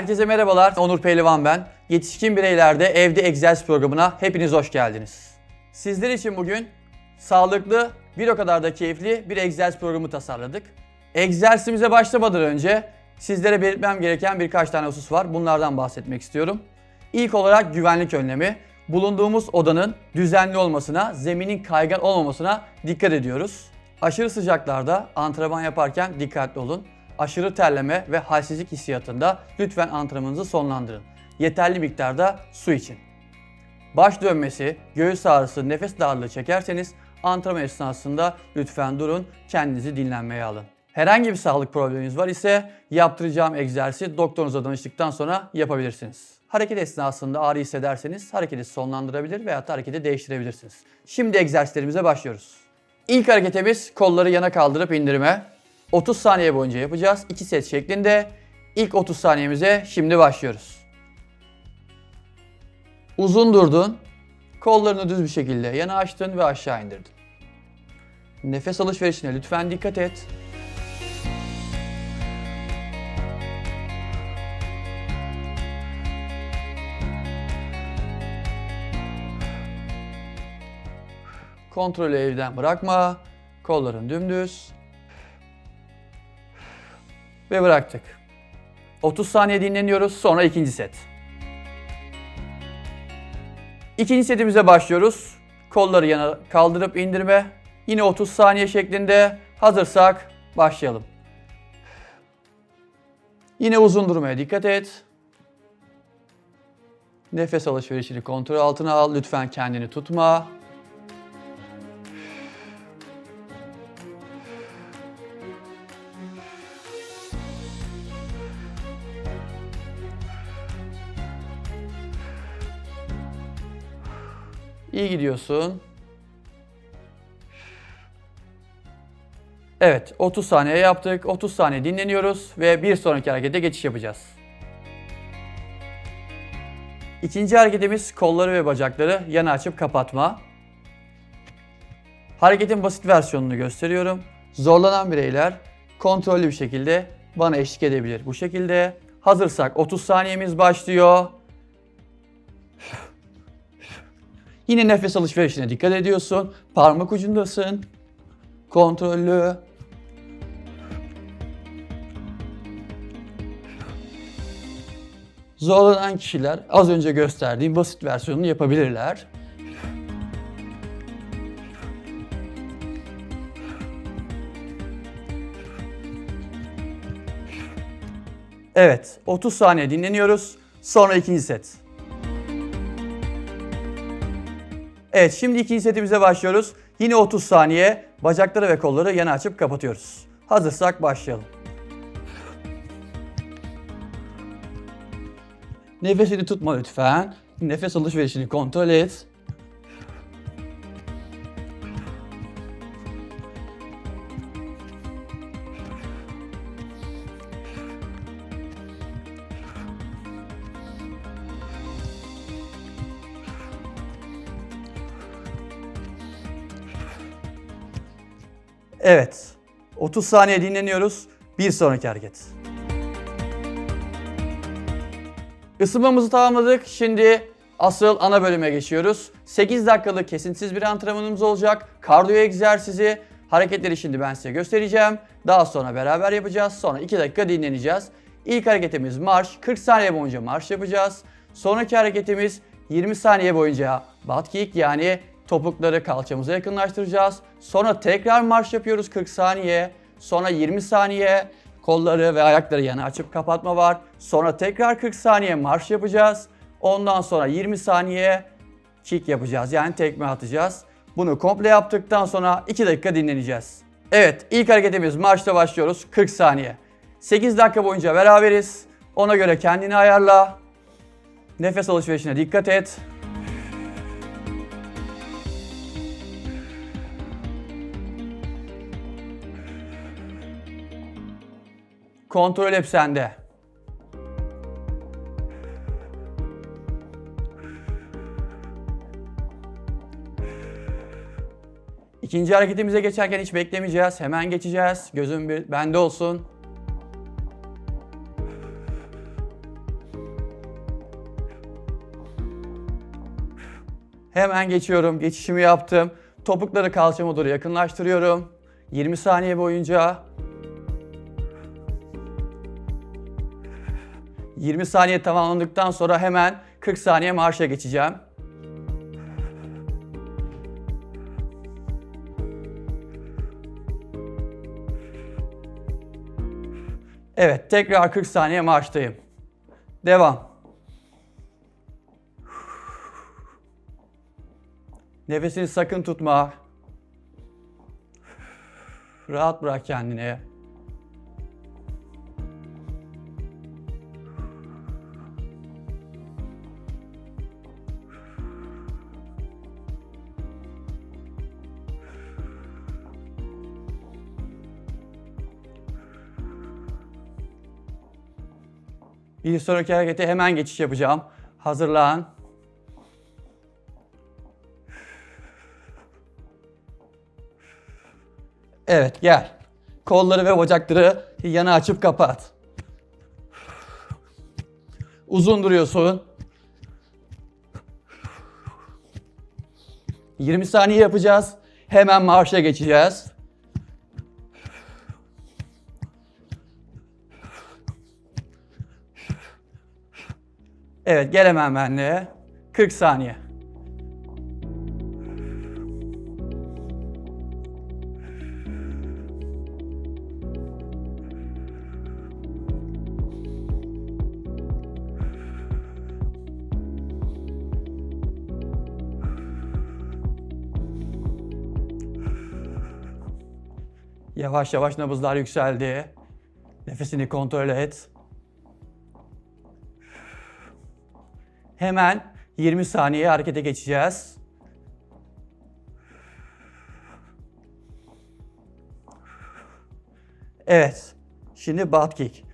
Herkese merhabalar. Onur Pehlivan ben. Yetişkin bireylerde evde egzersiz programına hepiniz hoş geldiniz. Sizler için bugün sağlıklı, bir o kadar da keyifli bir egzersiz programı tasarladık. Egzersizimize başlamadan önce sizlere belirtmem gereken birkaç tane husus var. Bunlardan bahsetmek istiyorum. İlk olarak güvenlik önlemi. Bulunduğumuz odanın düzenli olmasına, zeminin kaygan olmamasına dikkat ediyoruz. Aşırı sıcaklarda antrenman yaparken dikkatli olun. Aşırı terleme ve halsizlik hissiyatında lütfen antrenmanınızı sonlandırın. Yeterli miktarda su için. Baş dönmesi, göğüs ağrısı, nefes darlığı çekerseniz antrenman esnasında lütfen durun, kendinizi dinlenmeye alın. Herhangi bir sağlık probleminiz var ise yaptıracağım egzersizi doktorunuza danıştıktan sonra yapabilirsiniz. Hareket esnasında ağrı hissederseniz hareketi sonlandırabilir veya hareketi değiştirebilirsiniz. Şimdi egzersizlerimize başlıyoruz. İlk hareketimiz kolları yana kaldırıp indirme. 30 saniye boyunca yapacağız. 2 set şeklinde. İlk 30 saniyemize şimdi başlıyoruz. Uzun durdun. Kollarını düz bir şekilde yana açtın ve aşağı indirdin. Nefes alışverişine lütfen dikkat et. Kontrolü elden bırakma. Kolların dümdüz. Ve bıraktık. 30 saniye dinleniyoruz. Sonra ikinci set. İkinci setimize başlıyoruz. Kolları yana kaldırıp indirme. Yine 30 saniye şeklinde. Hazırsak başlayalım. Yine uzun durmaya dikkat et. Nefes alışverişini kontrol altına al. Lütfen kendini tutma. İyi gidiyorsun. Evet, 30 saniye yaptık. 30 saniye dinleniyoruz ve bir sonraki harekete geçiş yapacağız. İkinci hareketimiz kolları ve bacakları yana açıp kapatma. Hareketin basit versiyonunu gösteriyorum. Zorlanan bireyler kontrollü bir şekilde bana eşlik edebilir. Bu şekilde hazırsak 30 saniyemiz başlıyor. Yine nefes alışverişine dikkat ediyorsun. Parmak ucundasın. Kontrollü. Zorlanan kişiler az önce gösterdiğim basit versiyonunu yapabilirler. Evet, 30 saniye dinleniyoruz. Sonra ikinci set. Evet şimdi ikinci setimize başlıyoruz. Yine 30 saniye bacakları ve kolları yana açıp kapatıyoruz. Hazırsak başlayalım. Nefesini tutma lütfen. Nefes alışverişini kontrol et. Evet. 30 saniye dinleniyoruz. Bir sonraki hareket. Isınmamızı tamamladık. Şimdi asıl ana bölüme geçiyoruz. 8 dakikalık kesintisiz bir antrenmanımız olacak. Kardiyo egzersizi. Hareketleri şimdi ben size göstereceğim. Daha sonra beraber yapacağız. Sonra 2 dakika dinleneceğiz. İlk hareketimiz marş. 40 saniye boyunca marş yapacağız. Sonraki hareketimiz 20 saniye boyunca butt kick yani topukları kalçamıza yakınlaştıracağız. Sonra tekrar marş yapıyoruz 40 saniye. Sonra 20 saniye kolları ve ayakları yana açıp kapatma var. Sonra tekrar 40 saniye marş yapacağız. Ondan sonra 20 saniye kick yapacağız. Yani tekme atacağız. Bunu komple yaptıktan sonra 2 dakika dinleneceğiz. Evet ilk hareketimiz marşla başlıyoruz 40 saniye. 8 dakika boyunca beraberiz. Ona göre kendini ayarla. Nefes alışverişine dikkat et. Kontrol hep sende. İkinci hareketimize geçerken hiç beklemeyeceğiz. Hemen geçeceğiz. Gözün bir bende olsun. Hemen geçiyorum. Geçişimi yaptım. Topukları kalçama doğru yakınlaştırıyorum. 20 saniye boyunca 20 saniye tamamlandıktan sonra hemen 40 saniye marşa geçeceğim. Evet, tekrar 40 saniye marştayım. Devam. Nefesini sakın tutma. Rahat bırak kendini. Bir sonraki harekete hemen geçiş yapacağım. Hazırlan. Evet gel. Kolları ve bacakları yana açıp kapat. Uzun duruyorsun. 20 saniye yapacağız. Hemen marşa geçeceğiz. Evet gel hemen benimle. 40 saniye. Yavaş yavaş nabızlar yükseldi. Nefesini kontrol et. Hemen 20 saniye harekete geçeceğiz. Evet. Şimdi butt kick.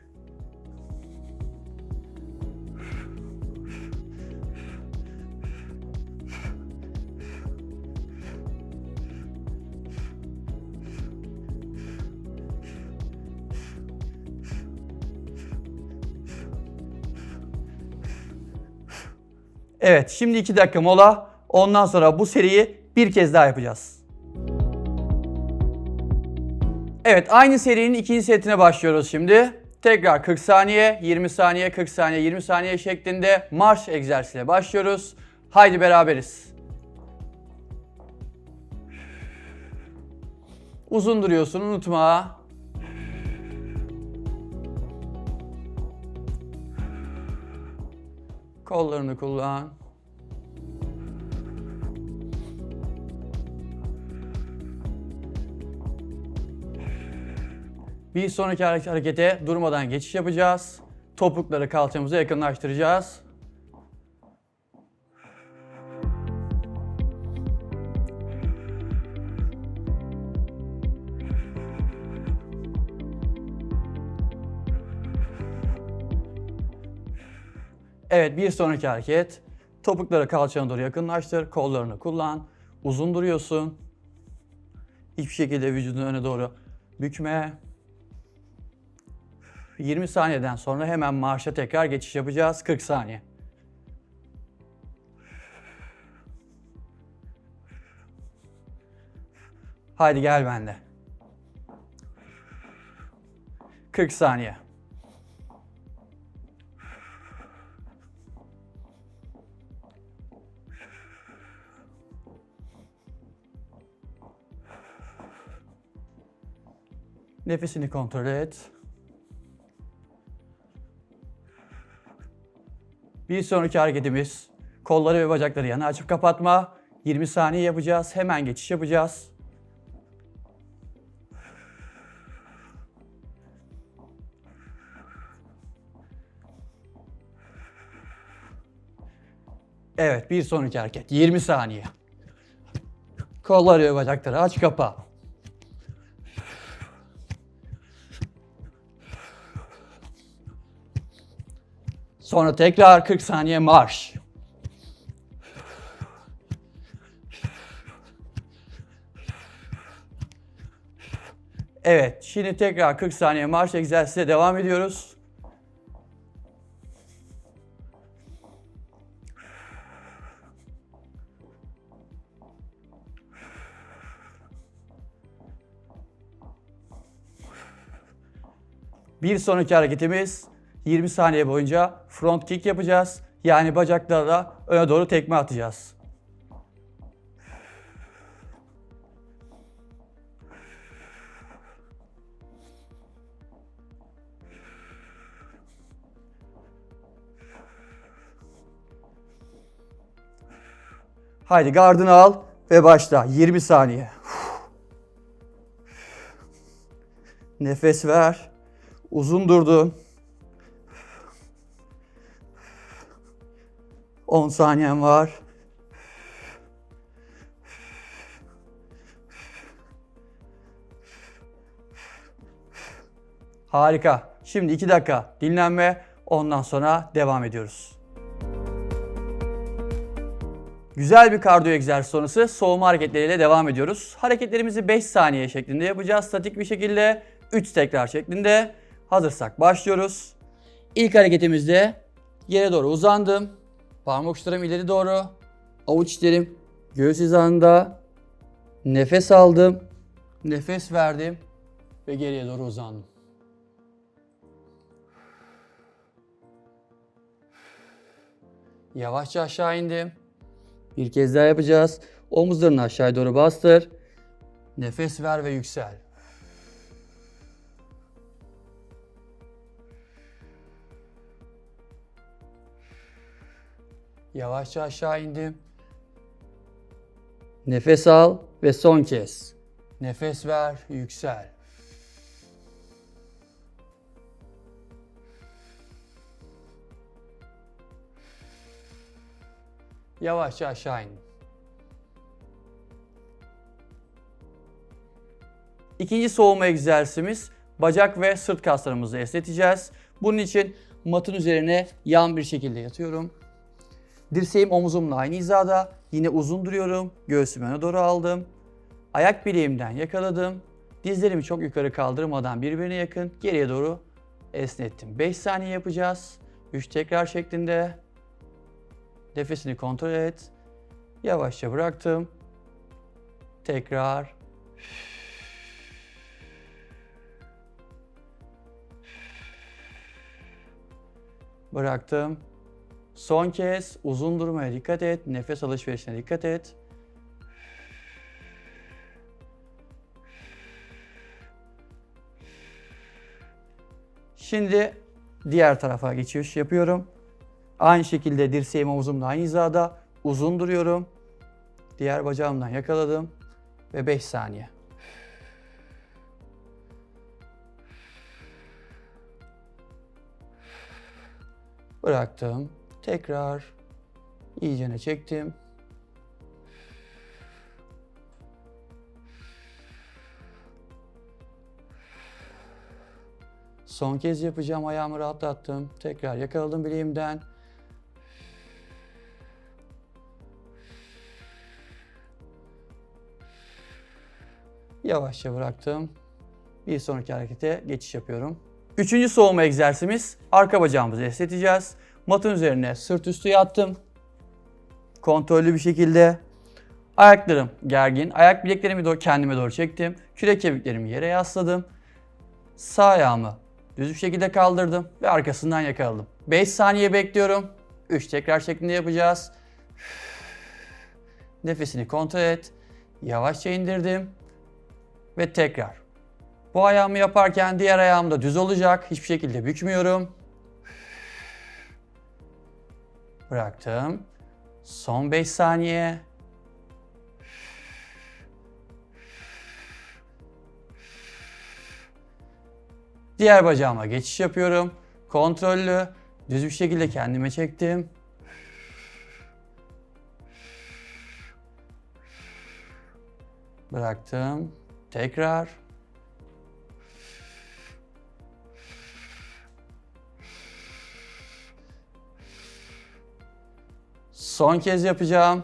Evet, şimdi 2 dakika mola. Ondan sonra bu seriyi bir kez daha yapacağız. Evet, aynı serinin ikinci setine başlıyoruz şimdi. Tekrar 40 saniye, 20 saniye, 40 saniye, 20 saniye şeklinde marş egzersiziyle başlıyoruz. Haydi beraberiz. Uzun duruyorsun, unutma. Kollarını kullan. Bir sonraki hare- harekete durmadan geçiş yapacağız. Topukları kalçamıza yakınlaştıracağız. Evet bir sonraki hareket. Topukları kalçana doğru yakınlaştır. Kollarını kullan. Uzun duruyorsun. Hiçbir şekilde vücudunu öne doğru bükme. 20 saniyeden sonra hemen marşa tekrar geçiş yapacağız. 40 saniye. Haydi gel bende. 40 saniye. Nefesini kontrol et. Bir sonraki hareketimiz kolları ve bacakları yana açıp kapatma. 20 saniye yapacağız. Hemen geçiş yapacağız. Evet, bir sonraki hareket. 20 saniye. Kolları ve bacakları aç kapa. Sonra tekrar 40 saniye marş. Evet, şimdi tekrar 40 saniye marş egzersize devam ediyoruz. Bir sonraki hareketimiz 20 saniye boyunca front kick yapacağız. Yani bacaklarla öne doğru tekme atacağız. Haydi gardını al ve başla. 20 saniye. Nefes ver. Uzun durdun. 10 saniyen var. Harika. Şimdi 2 dakika dinlenme. Ondan sonra devam ediyoruz. Güzel bir kardiyo egzersiz sonrası soğuma hareketleriyle devam ediyoruz. Hareketlerimizi 5 saniye şeklinde yapacağız. Statik bir şekilde 3 tekrar şeklinde. Hazırsak başlıyoruz. İlk hareketimizde yere doğru uzandım. Parmak uçlarım ileri doğru. Avuç içlerim göğüs hizasında. Nefes aldım. Nefes verdim. Ve geriye doğru uzandım. Yavaşça aşağı indim. Bir kez daha yapacağız. Omuzlarını aşağıya doğru bastır. Nefes ver ve yüksel. Yavaşça aşağı indim. Nefes al ve son kez. Nefes ver, yüksel. Yavaşça aşağı indim. İkinci soğuma egzersizimiz bacak ve sırt kaslarımızı esneteceğiz. Bunun için matın üzerine yan bir şekilde yatıyorum. Dirseğim omuzumla aynı hizada. Yine uzun duruyorum. Göğsümü öne doğru aldım. Ayak bileğimden yakaladım. Dizlerimi çok yukarı kaldırmadan birbirine yakın geriye doğru esnettim. 5 saniye yapacağız. 3 tekrar şeklinde. Nefesini kontrol et. Yavaşça bıraktım. Tekrar. Bıraktım. Son kez uzun durmaya dikkat et. Nefes alışverişine dikkat et. Şimdi diğer tarafa geçiş yapıyorum. Aynı şekilde dirseğim omuzumla aynı hizada. Uzun duruyorum. Diğer bacağımdan yakaladım. Ve 5 saniye. Bıraktım. Tekrar iyicene çektim. Son kez yapacağım. Ayağımı rahatlattım. Tekrar yakaladım bileğimden. Yavaşça bıraktım. Bir sonraki harekete geçiş yapıyorum. Üçüncü soğuma egzersizimiz arka bacağımızı esneteceğiz. Matın üzerine sırt üstü yattım. Kontrollü bir şekilde. Ayaklarım gergin. Ayak bileklerimi doğru, kendime doğru çektim. Kürek kemiklerimi yere yasladım. Sağ ayağımı düz bir şekilde kaldırdım ve arkasından yakaladım. 5 saniye bekliyorum. 3 tekrar şeklinde yapacağız. Nefesini kontrol et. Yavaşça indirdim. Ve tekrar. Bu ayağımı yaparken diğer ayağım da düz olacak. Hiçbir şekilde bükmüyorum. Bıraktım. Son 5 saniye. Diğer bacağıma geçiş yapıyorum. Kontrollü, düz bir şekilde kendime çektim. Bıraktım. Tekrar. Son kez yapacağım.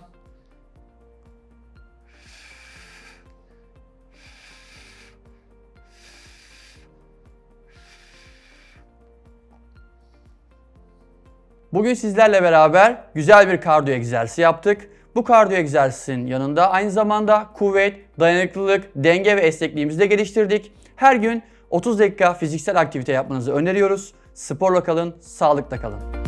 Bugün sizlerle beraber güzel bir kardiyo egzersizi yaptık. Bu kardiyo egzersizin yanında aynı zamanda kuvvet, dayanıklılık, denge ve esnekliğimizi de geliştirdik. Her gün 30 dakika fiziksel aktivite yapmanızı öneriyoruz. Sporla kalın, sağlıkla kalın.